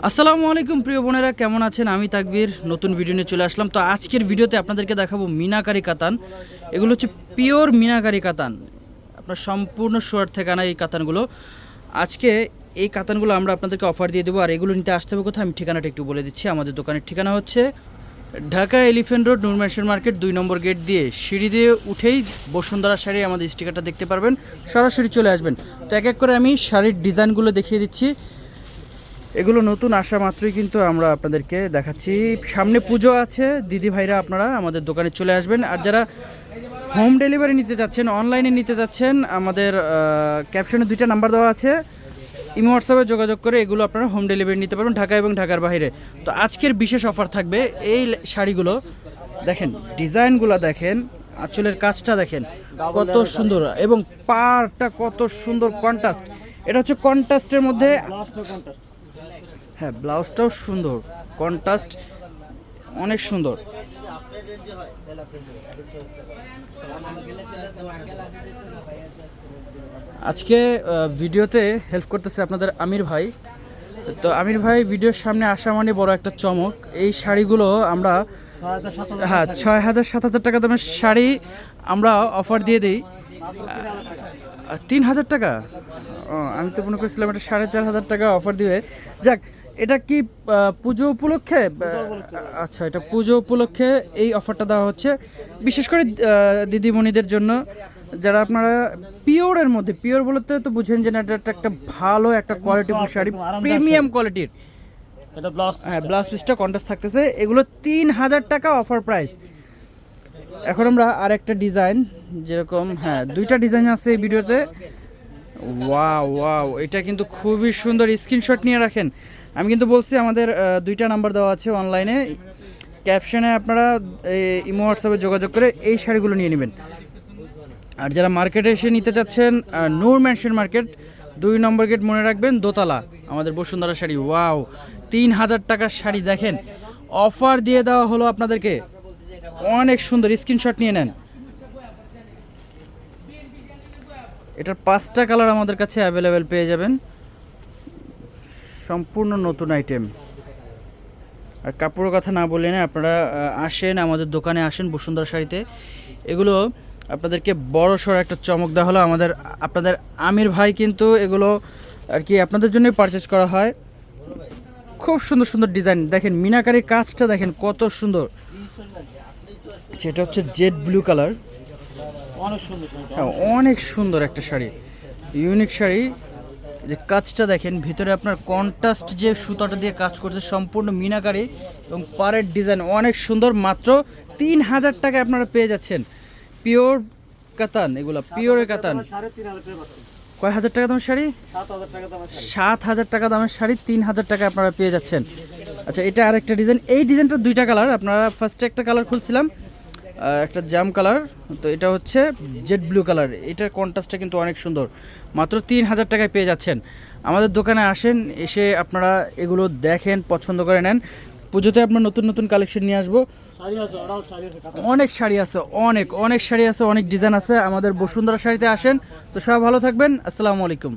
আসসালামু আলাইকুম, প্রিয় বোনেরা, কেমন আছেন? আমি তাকবীর, নতুন ভিডিও নিয়ে চলে আসলাম। তো আজকের ভিডিওতে আপনাদেরকে দেখাবো মিনাকারি কাতান। এগুলো হচ্ছে পিওর মিনাকারি কাতান। আপনার সম্পূর্ণ শোয়ার থেকে আনা এই কাতানগুলো। আজকে এই কাতানগুলো আমরা আপনাদেরকে অফার দিয়ে দেবো। আর এগুলো নিতে আসতে হবে কোথায়? আমি ঠিকানাটা একটু বলে দিচ্ছি। আমাদের দোকানের ঠিকানা হচ্ছে ঢাকা এলিফেন্ট রোড নুরমেশন মার্কেট, দুই নম্বর গেট দিয়ে সিঁড়ি দিয়ে উঠেই বসুন্ধরা শাড়ি আমাদের স্টিকারটা দেখতে পারবেন। সরাসরি চলে আসবেন। তো এক এক করে আমি শাড়ির ডিজাইনগুলো দেখিয়ে দিচ্ছি। এগুলো নতুন আসা মাত্রই কিন্তু আমরা আপনাদেরকে দেখাচ্ছি। সামনে পুজো আছে, দিদি ভাইরা আপনারা আমাদের দোকানে চলে আসবেন। আর যারা হোম ডেলিভারি নিতে যাচ্ছেন অনলাইনে নিতে যাচ্ছেন, আমাদের ক্যাপশনে দুইটা নাম্বার দেওয়া আছে। ইমো হোয়াটসঅ্যাপে যোগাযোগ করে এগুলো আপনারা হোম ডেলিভারি নিতে পারবেন ঢাকা এবং ঢাকার বাইরে। তো আজকের বিশেষ অফার থাকবে এই শাড়িগুলো। দেখেন, ডিজাইনগুলো দেখেন, আঁচলের কাজটা দেখেন, কত সুন্দর এবং পারটা কত সুন্দর কন্ট্রাস্ট এটা হচ্ছে কন্ট্রাস্টের মধ্যে হ্যাঁ ব্লাউজটাও সুন্দর কন্ট্রাস্ট অনেক সুন্দর। আজকে ভিডিওতে হেল্প করতেছে আপনাদের আমির ভাই। তো আমির ভাই, ভিডিওর সামনে আসা মানে বড় একটা চমক। এই শাড়িগুলো আমরা হ্যাঁ ছয় হাজার সাত হাজার টাকা দামের শাড়ি আমরা অফার দিয়ে দিই। তিন হাজার টাকা? আমি তো মনে করছিলাম এটা সাড়ে চার হাজার টাকা অফার দিবে। যাক এটা কি পুজো উপলক্ষে? আচ্ছা এটা পুজো উপলক্ষে এই অফারটা দেওয়া হচ্ছে। বিশেষ করে দিদিমণিদের জন্য যারা আপনারা পিওরের মধ্যে পিওর বলতে তো বুঝেন যে না এটা একটা- ভালো একটা কোয়ালিটিফুল শাড়ি প্রিমিয়াম কোয়ালিটির এটা ব্লাউজ হ্যাঁ ব্লাউজ পিসটা কন্ট্রাস্ট থাকতেছে। এগুলো তিন হাজার টাকা অফার প্রাইস এখন আমরা আর একটা ডিজাইন যেরকম হ্যাঁ দুইটা ডিজাইন আছে এই ভিডিওতে ওয়াও ওয়াও এটা কিন্তু খুবই সুন্দর। স্ক্রিনশট নিয়ে রাখেন। আমি কিন্তু বলছি, আমাদের দুইটা নাম্বার দেওয়া আছে অনলাইনে ক্যাপশনে আপনারা ইমো হোয়াটসঅ্যাপে যোগাযোগ করে এই শাড়িগুলো নিয়ে নেবেন। আর যারা মার্কেটে এসে নিতে চাচ্ছেন নূর ম্যানশন মার্কেট দুই নম্বর গেট মনে রাখবেন, দোতলা। আমাদের বসুন্ধরা শাড়ি ওয়াও তিন হাজার টাকার শাড়ি দেখেন। অফার দিয়ে দেওয়া হলো আপনাদেরকে। অনেক সুন্দর স্ক্রিনশট নিয়ে নেন। এটার পাঁচটা কালার আমাদের কাছে অ্যাভেলেবেল পেয়ে যাবেন। সম্পূর্ণ নতুন আইটেম আর কাপড়ের কথা না বলে না আপনারা আসেন আমাদের দোকানে আসেন বসুন্ধরা শাড়িতে। এগুলো আপনাদেরকে বড় সড়ো একটা চমক দেওয়া হলো আমাদের আপনাদের আমির ভাই কিন্তু এগুলো আর কি আপনাদের জন্যই পারচেজ করা হয়। খুব সুন্দর সুন্দর ডিজাইন দেখেন মিনাকারির কাজটা দেখেন কত সুন্দর। সেটা হচ্ছে জেড ব্লু কালার অনেক সুন্দর হ্যাঁ অনেক সুন্দর একটা শাড়ি। ইউনিক শাড়ি। যে কাজটা দেখেন ভিতরে আপনার কন্ট্রাস্ট যে সুতাটা দিয়ে কাজ করছে সম্পূর্ণ মিনাকারি এবং পাড়ের ডিজাইন অনেক সুন্দর মাত্র তিন হাজার টাকা আপনারা পেয়ে যাচ্ছেন। পিওর কাতান এগুলো পিওরের কাতান। কয় হাজার টাকা দামের শাড়ি? সাত হাজার টাকা দামের শাড়ি। তিন হাজার টাকা আপনারা পেয়ে যাচ্ছেন। আচ্ছা এটা আরেকটা ডিজাইন এই ডিজাইনটা দুইটা কালার আপনারা ফার্স্টে একটা কালার খুলছিলাম। একটা জ্যাম কালার তো এটা হচ্ছে জেড ব্লু কালার। এটার কন্ট্রাস্টটা কিন্তু অনেক সুন্দর। মাত্র তিন হাজার টাকায় পেয়ে যাচ্ছেন। আমাদের দোকানে আসেন এসে আপনারা এগুলো দেখেন পছন্দ করে নেন। পুজোতে আপনার নতুন নতুন কালেকশন নিয়ে আসব। অনেক শাড়ি আছে অনেক অনেক শাড়ি আছে অনেক ডিজাইন আছে। আমাদের বসুন্ধরা শাড়িতে আসেন। তো সব ভালো থাকবেন। আসসালামু আলাইকুম।